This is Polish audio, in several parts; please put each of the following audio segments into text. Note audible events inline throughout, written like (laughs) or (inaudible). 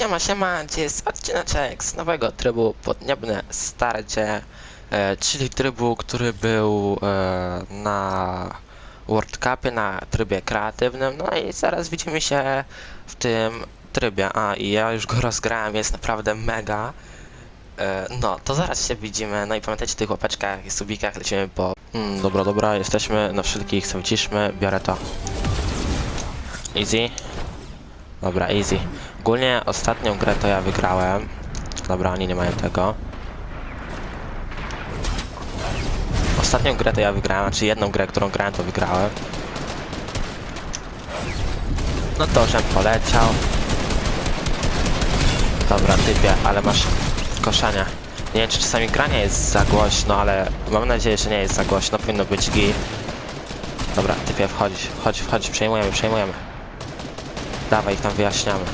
Siema, siema, gdzie jest odcineczek z nowego trybu Podniebne Starcie, e, czyli trybu, który był e, na World Cupie, na trybie kreatywnym, no i zaraz widzimy się w tym trybie, a i ja już go rozgrałem, jest naprawdę mega, e, no to zaraz się widzimy, no i pamiętajcie o tych łapeczkach i subikach, lecimy po... Mm, dobra, dobra, jesteśmy, na wszelkich ciszmy, biorę to. Easy. Dobra, easy. Ogólnie ostatnią grę to ja wygrałem. Dobra, oni nie mają tego. Ostatnią grę to ja wygrałem, znaczy jedną grę, którą grałem to wygrałem. No to, żem poleciał. Dobra, typie, ale masz koszenia. Nie wiem, czy czasami granie jest za głośno, ale mam nadzieję, że nie jest za głośno. Powinno być git. Dobra, typie, wchodź, wchodź, wchodź, przejmujemy, przejmujemy. Dawaj, ich tam wyjaśniamy.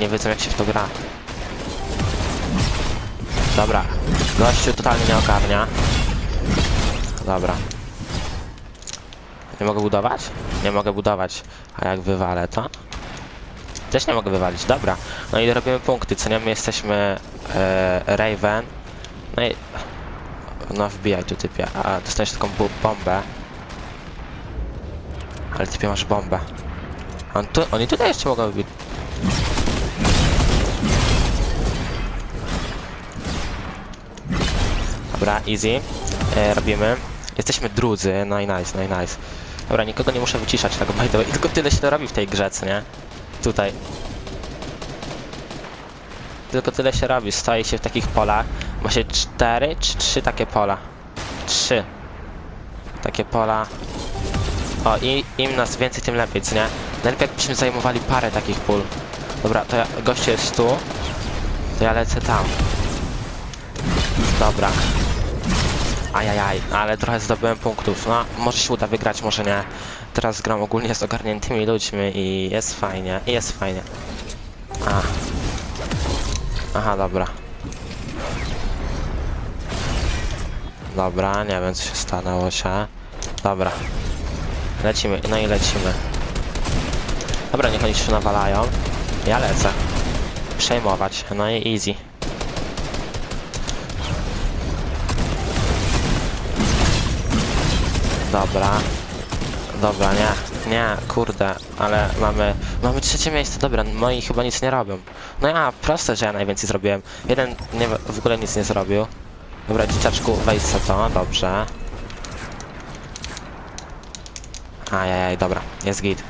Nie wiedzą jak się w to gra. Dobra. Gościu totalnie nie ogarnia. Dobra. Nie mogę budować? Nie mogę budować. A jak wywalę to? Też nie mogę wywalić. Dobra. No i robimy punkty. Co nie? My jesteśmy e, Raven. No i... No wbijaj tu typie. A dostajesz taką bombę. Ale typie masz bombę. On tu, oni tutaj jeszcze mogą być. Dobra, easy. E, robimy. Jesteśmy drudzy, no i nice, no i nice. Dobra, nikogo nie muszę wyciszać tak by the way. (laughs) Tylko tyle się to robi w tej grze, co nie? Tutaj. Tylko tyle się robi, stoi się w takich polach. Ma się cztery czy trzy takie pola? Trzy. Takie pola. O, i im nas więcej, tym lepiej, co nie? Najlepiej jakbyśmy zajmowali parę takich pól. Dobra, to ja, gościu jest tu. To ja lecę tam. Dobra. Ajajaj, ale trochę zdobyłem punktów. No, może się uda wygrać, może nie. Teraz gram ogólnie z ogarniętymi ludźmi i jest fajnie, i jest fajnie. A. Aha, dobra. Dobra, nie wiem co się stanęło się. Dobra. Lecimy, no i lecimy. Dobra, niech oni się nawalają. Ja lecę. Przejmować, no i easy. Dobra. Dobra, nie, nie, kurde, ale mamy, mamy trzecie miejsce, dobra, moi chyba nic nie robią. No ja, proste, że ja najwięcej zrobiłem. Jeden nie, w ogóle nic nie zrobił. Dobra, dzieciaczku, wejdź za to, dobrze. Ajajaj, dobra, jest git.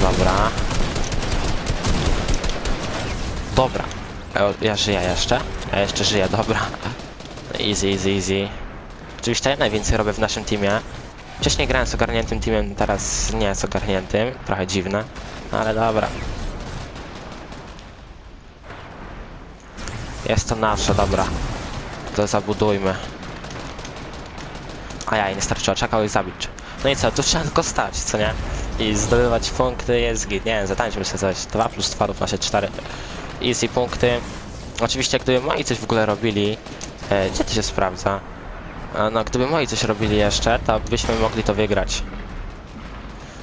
Dobra. Dobra. E, Ja żyję jeszcze. Ja jeszcze żyję, dobra. Easy, easy, easy. Oczywiście ja najwięcej robię w naszym teamie. Wcześniej grałem z ogarniętym teamem, teraz nie z ogarniętym. Trochę dziwne, no ale dobra. Jest to nasze, dobra. To zabudujmy. Ajaj, nie starczyło, czekał ich zabić. No i co, tu trzeba tylko stać, co nie? I zdobywać punkty jest git. Nie wiem, zatańczmy sobie coś. 2 plus 2 równa się 4. Easy punkty. Oczywiście, gdyby moi coś w ogóle robili... E, gdzie to się sprawdza? A, no, gdyby moi coś robili jeszcze, to byśmy mogli to wygrać.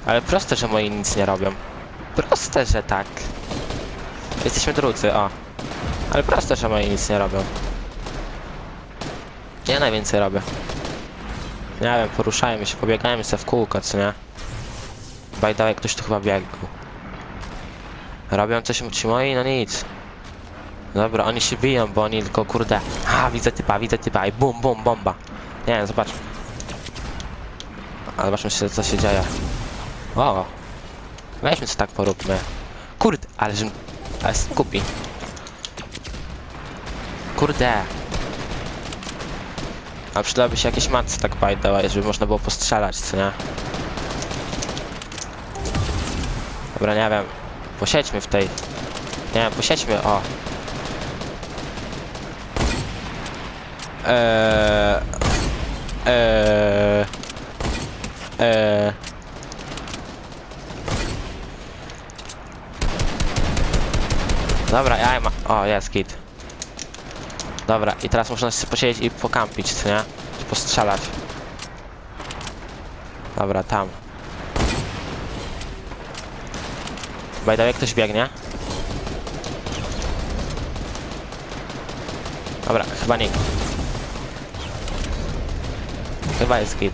Ale proste, że moi nic nie robią. Proste, że tak. Jesteśmy drudzy, o. Ale proste, że moi nic nie robią. Ja najwięcej robię. Nie wiem, poruszajmy się, pobiegajmy sobie w kółko, co nie? Bajdałek ktoś tu chyba biegł. Robią coś ci moi? No nic. Dobra, oni się biją, bo oni tylko kurde. A, widzę typa, widzę typa i bum, bum, bomba. Nie wiem, zobacz. A zobaczmy się, co się dzieje. O! Weźmy co tak poróbmy. Kurde, ale że... Ale głupi. Kurde. A przydałaby się jakieś matce tak by żeby można było postrzelać, co nie? Dobra, nie wiem. Posiedźmy w tej... Nie wiem, posiedźmy, o. Eee... Eee... Dobra, ja ma... O, jest kit. Dobra, i teraz można sobie posiedzieć i pokampić, co nie? Czy postrzelać. Dobra, tam. The way, ktoś biegnie. Dobra, chyba nikt. Chyba jest git.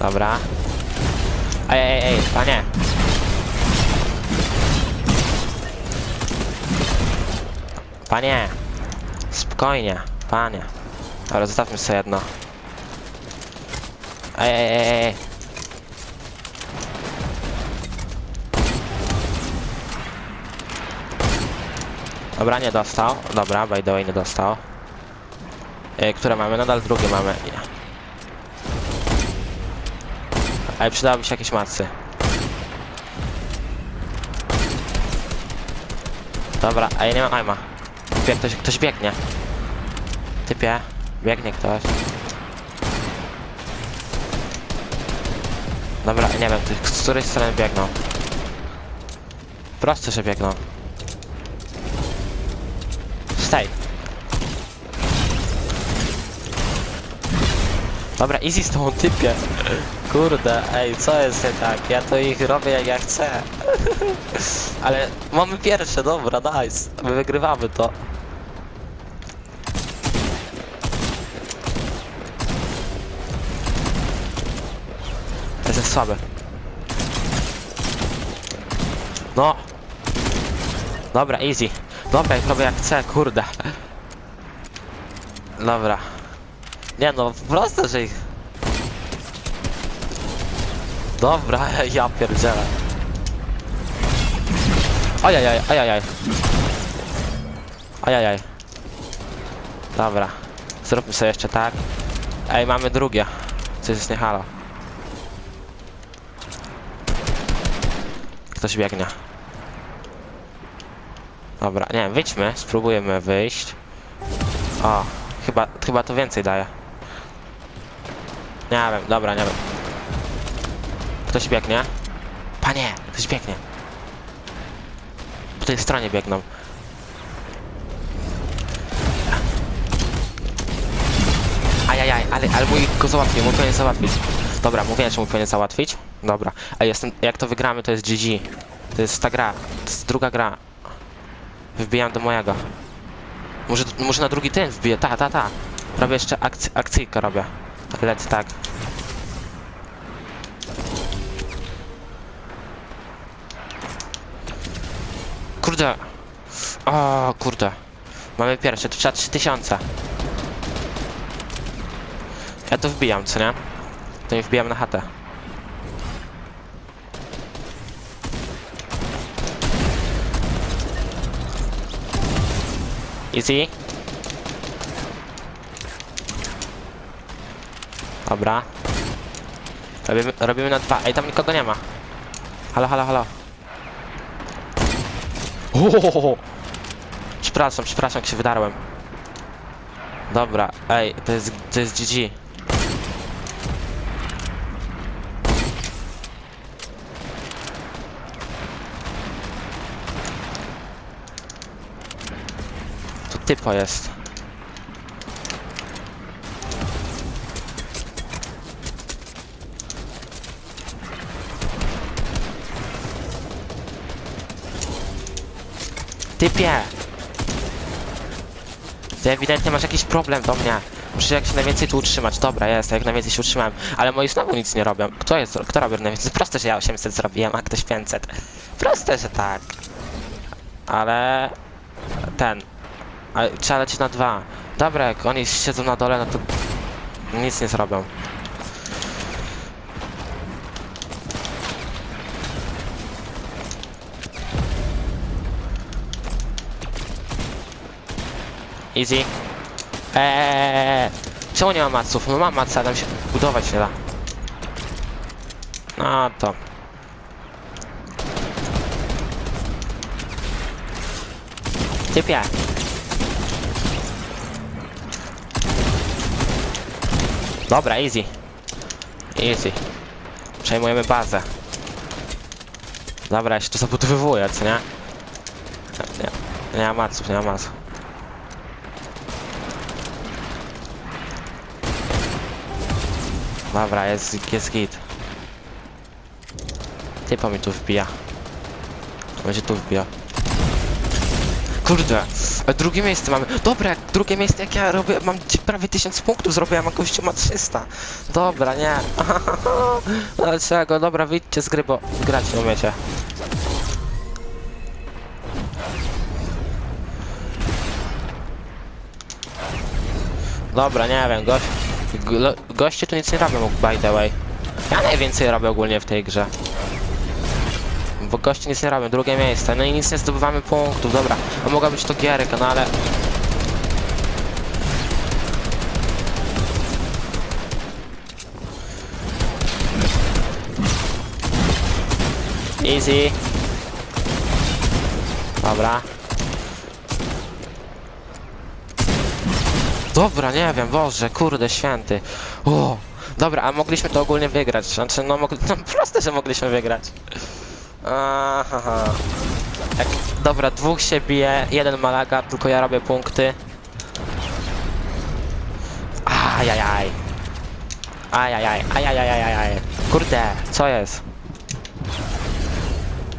Dobra. Ej, ej, ej, panie. Panie. Spokojnie, panie. Dobra, zostawmy sobie jedno. Ej, ej, ej, ej. Dobra, nie dostał. Dobra, by the way, nie dostał. E, które mamy? Nadal drugie mamy. Ale przydałoby się jakieś macy. Dobra, a ja nie mam aima. Typie, ktoś, ktoś biegnie. Typie, biegnie ktoś. Dobra, nie wiem, z której strony biegną. Prosto, że biegną. Stay. Dobra, easy z tą typie. Kurde, ej, co jest tak? Ja to ich robię jak ja chcę. (laughs) Ale mamy pierwsze, dobra, nice. My wygrywamy to. To jest słabe. No. Dobra, easy. Dobra, ich robię jak chcę, kurde. Dobra. Nie no, proste, że ich... Dobra, (laughs) ja pierdzielę. Ajajaj, ajajaj. Ajajaj. Dobra. Zróbmy sobie jeszcze tak. Ej, mamy drugie. Coś jest nie halo. Ktoś biegnie. Dobra, nie, wyjdźmy, spróbujemy wyjść. O, chyba, chyba to więcej daje. Nie wiem, dobra, nie wiem. Ktoś biegnie? Panie, ktoś biegnie. Po tej stronie biegną. Ajajaj, ale, ale mój go załatwił, mój powinien załatwić. Dobra, mówiłem, że mój powinien załatwić. Dobra, a jestem, jak to wygramy, to jest GG. To jest ta gra, to jest druga gra. Wbijam do mojego. Może, może na drugi ten wbiję, ta, ta, ta. Robię jeszcze akc akcyjkę robię. Lec, tak. Kurde. O, kurde. Mamy pierwsze, to trzeba 3000. Ja to wbijam, co nie? To nie wbijam na chatę. Easy. Dobra. Robimy, robimy na dwa. Ej, tam nikogo nie ma. Halo, halo, halo. Ohohoho. Przepraszam, przepraszam, jak się wydarłem. Dobra, ej, to jest, to jest GG. Tu typo jest. Typie! Ty ewidentnie masz jakiś problem do mnie. Muszę jak się najwięcej tu utrzymać. Dobra, jest, jak najwięcej się utrzymałem. Ale moi znowu nic nie robią. Kto jest, kto robi najwięcej? Proste, że ja 800 zrobiłem, a ktoś 500. Proste, że tak. Ale... Ten... Ale trzeba lecieć na dwa. Dobra, jak oni siedzą na dole, no to... Nic nie zrobią. Easy. Eee, czemu nie ma maców? No mam maca, tam się budować nie da. No to. Typie. Dobra, easy. Easy. Przejmujemy bazę. Dobra, ja się tu zabudowywuję, co nie? Nie, nie ma maców, nie ma maców. Dobra, jest, jest git. Typo mi tu wbija. Będzie tu wbija. Kurde, drugie miejsce mamy. Dobra, drugie miejsce jak ja robię, mam prawie 1000 punktów zrobiłem, a gościu ma 300. Dobra, nie. (laughs) Dlaczego? Dobra, wyjdźcie z gry, bo grać nie umiecie. Dobra, nie wiem, gość, go, goście tu nic nie robią, by the way. Ja najwięcej robię ogólnie w tej grze. Bo goście nic nie robią, drugie miejsce, no i nic nie zdobywamy punktów, dobra. A mogła być to gierka, no ale... Easy. Dobra. Dobra, nie wiem, Boże, kurde, święty. O, dobra, a mogliśmy to ogólnie wygrać. Znaczy, no, mogli, (laughs) no proste, że mogliśmy wygrać. Aha. Tak, dobra, dwóch się bije, jeden malaga, tylko ja robię punkty. Ajajaj. Ajajaj, ajajajajaj. Kurde, co jest?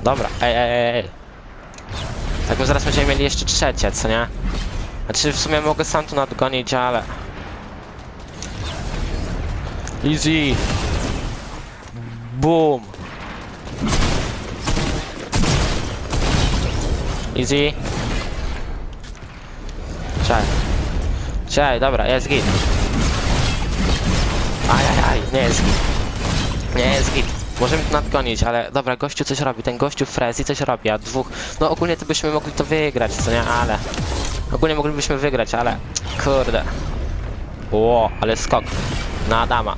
Dobra, ej, ej, ej. Tak, bo zaraz będziemy mieli jeszcze trzecie, co nie? Znaczy, w sumie mogę sam tu nadgonić, ale... Easy. Boom. Easy. Czekaj. Czekaj, dobra, jest git. Ajajaj, nie jest git. Nie jest git. Możemy tu nadgonić, ale dobra, gościu coś robi. Ten gościu Frezi coś robi, a dwóch... No ogólnie to byśmy mogli to wygrać, co nie? Ale... Ogólnie moglibyśmy wygrać, ale... Kurde. Ło, ale skok. Na Adama.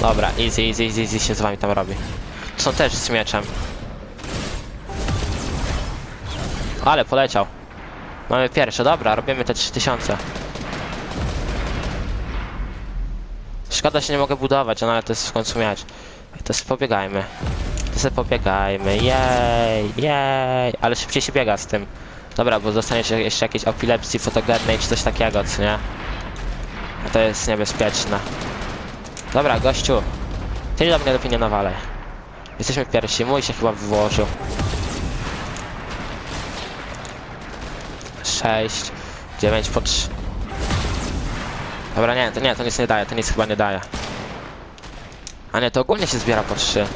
Dobra, easy, easy, easy, easy się z wami tam robi. Są też z mieczem. Ale poleciał. Mamy pierwsze, dobra, robimy te 3000. Szkoda się nie mogę budować, no ale to jest w końcu miecz. To sobie pobiegajmy. Sobie pobiegajmy, jej, jej. Ale szybciej się biega z tym. Dobra, bo dostaniecie jeszcze jakiejś epilepsji fotogennej czy coś takiego, co nie? A to jest niebezpieczne. Dobra, gościu. Ty do mnie lepiej nie nawalaj. Jesteśmy pierwsi, mój się chyba wyłożył. Sześć, dziewięć po trzy. Dobra, nie, to nie, to nic nie daje, to nic chyba nie daje. A nie, to ogólnie się zbiera po trzy.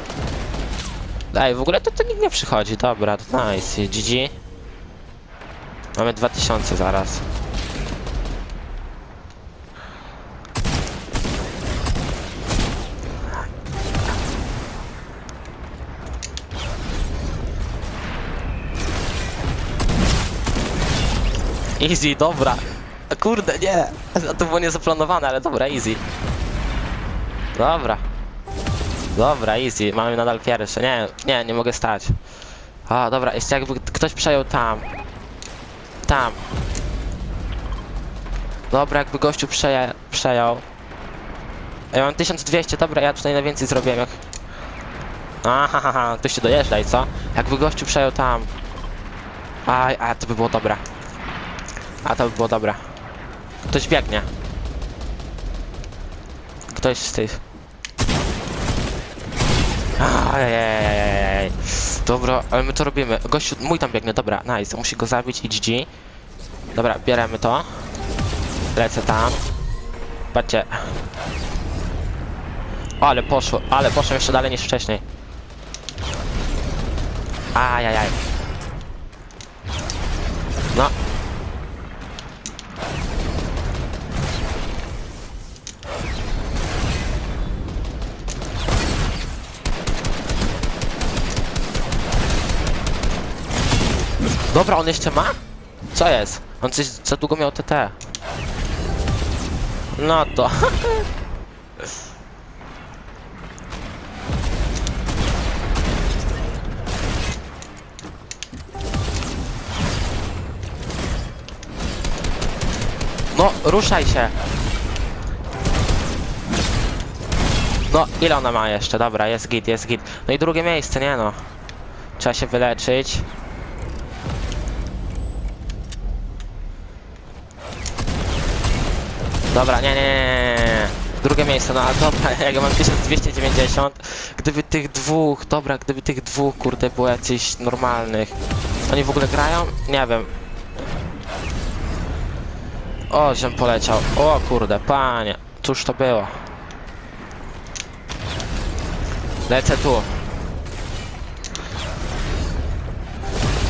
Daj, w ogóle to, to nikt nie przychodzi, dobra, to nice, GG. Mamy 2000 zaraz. Easy, dobra. Kurde, nie. To było niezaplanowane, ale dobra, easy. Dobra. Dobra, easy. Mamy nadal pierwsze. Nie, nie, nie mogę stać. A, dobra, jeszcze jakby ktoś przejął tam. Tam. Dobra, jakby gościu przeja przejął. Ja mam 1200, dobra, ja tutaj najwięcej zrobiłem jak... Aha, ha, ha, ktoś się dojeżdża i co? Jakby gościu przejął tam. Aj, a to by było dobre. A to by było dobre. Ktoś biegnie. Ktoś z tych. Ajajajajajaj. Dobra, ale my to robimy. Gościu, mój tam biegnie, dobra, nice. Musi go zabić i GG. Dobra, bieremy to. Lecę tam. Patrzcie. Ale poszło, ale poszło jeszcze dalej niż wcześniej. Ajajaj. No. Dobra, on jeszcze ma? Co jest? On coś za długo miał TT. No to. (laughs) No, ruszaj się. No, ile ona ma jeszcze? Dobra, jest git, jest git. No i drugie miejsce, nie no. Trzeba się wyleczyć. Dobra, nie, nie, nie. Drugie miejsce, no a dobra, (laughs) jak ja mam 1290, gdyby tych dwóch, dobra, gdyby tych dwóch, kurde, było jakichś normalnych. Oni w ogóle grają? Nie wiem. O, żem poleciał. O kurde, panie, cóż to było? Lecę tu.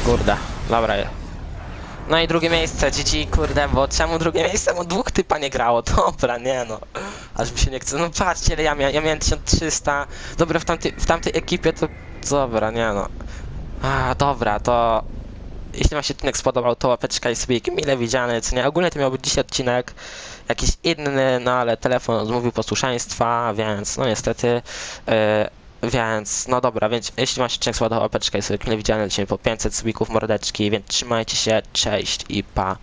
Kurde, dobra. No i drugie miejsce, GG, kurde, bo czemu drugie miejsce? Bo dwóch typa nie grało, (laughs) dobra, nie no. Aż mi się nie chce, no patrzcie, ile ja, mia ja miałem 1300, dobra, w tamtej, w tamtej ekipie to, dobra, nie no. A, dobra, to... Jeśli wam się odcinek spodobał, to łapeczka i sobie mile widziany, co nie? Ogólnie to miał być dzisiaj odcinek jakiś inny, no ale telefon odmówił posłuszeństwa, więc no niestety... Yy, więc, no dobra, więc jeśli macie odcinek i sobie mile widziany, lecimy po 500 subików mordeczki, więc trzymajcie się, cześć i pa.